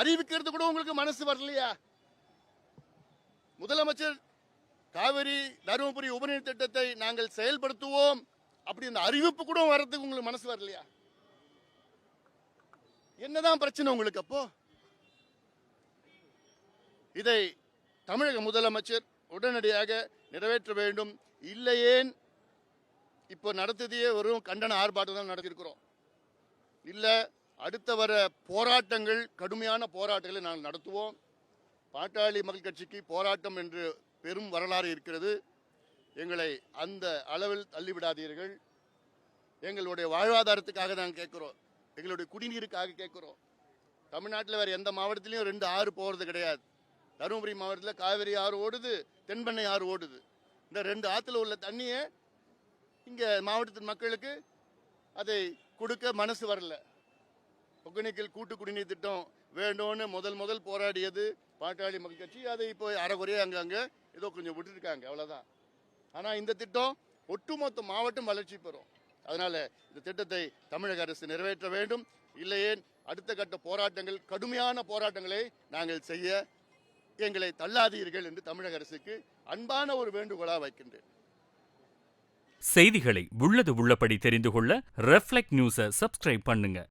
அறிவிக்கிறது கூட உங்களுக்கு மனசு வரலையா? முதலமைச்சர் காவிரி தருமபுரி உபநீர் திட்டத்தை நாங்கள் செயல்படுத்துவோம் அப்படி அந்த அறிவிப்பு கூட வர்றதுக்கு உங்களுக்கு மனசு வரலையா? என்னதான் பிரச்சனை உங்களுக்கு அப்போ? இதை தமிழக முதலமைச்சர் உடனடியாக நிறைவேற்ற வேண்டும். இல்லையேன் இப்போ நடத்ததையே வெறும் கண்டன ஆர்ப்பாட்டம் தான் நடத்திருக்கிறோம் இல்லை அடுத்த வர போராட்டங்கள் கடுமையான போராட்டங்களை நாங்கள் நடத்துவோம். பாட்டாளி மக்கள் கட்சிக்கு போராட்டம் என்று பெரும் வரலாறு இருக்கிறது. எங்களை அந்த அளவில் தள்ளிவிடாதீர்கள். எங்களுடைய வாழ்வாதாரத்துக்காக நாங்கள் கேட்குறோம். எங்களுடைய குடிநீருக்காக கேட்குறோம். தமிழ்நாட்டில் வேறு எந்த மாவட்டத்திலையும் ரெண்டு ஆறு போகிறது கிடையாது. தருமபுரி மாவட்டத்தில் காவிரி ஆறு ஓடுது தென்பெண்ணை ஆறு ஓடுது. இந்த ரெண்டு ஆற்றுல உள்ள தண்ணியை இங்கே மாவட்டத்தின் மக்களுக்கு அதை கொடுக்க மனசு வரல. ஒகேனக்கல் கூட்டு குடிநீர் திட்டம் வேண்டும்னு முதல் முதல் போராடியது பாட்டாளி மக்கள் கட்சி. அதை இப்போ அறகுறையாக அங்கங்கே ஏதோ கொஞ்சம் விட்டுருக்காங்க அவ்வளோதான் ஆனால் இந்த திட்டம் ஒட்டுமொத்த மாவட்டம் வளர்ச்சி பெறும். அதனால் இந்த திட்டத்தை தமிழக அரசு நிறைவேற்ற வேண்டும். இல்லையே அடுத்த கட்ட போராட்டங்கள் கடுமையான போராட்டங்களை நாங்கள் செய்ய எங்களை தள்ளாதீர்கள் என்று தமிழக அரசுக்கு அன்பான ஒரு வேண்டுகோளாக வைக்கின்றேன். செய்திகளை உள்ளது உள்ளபடி தெரிந்து கொள்ள ரெஃப்ளெக்ட் நியூஸை சப்ஸ்கிரைப் பண்ணுங்க.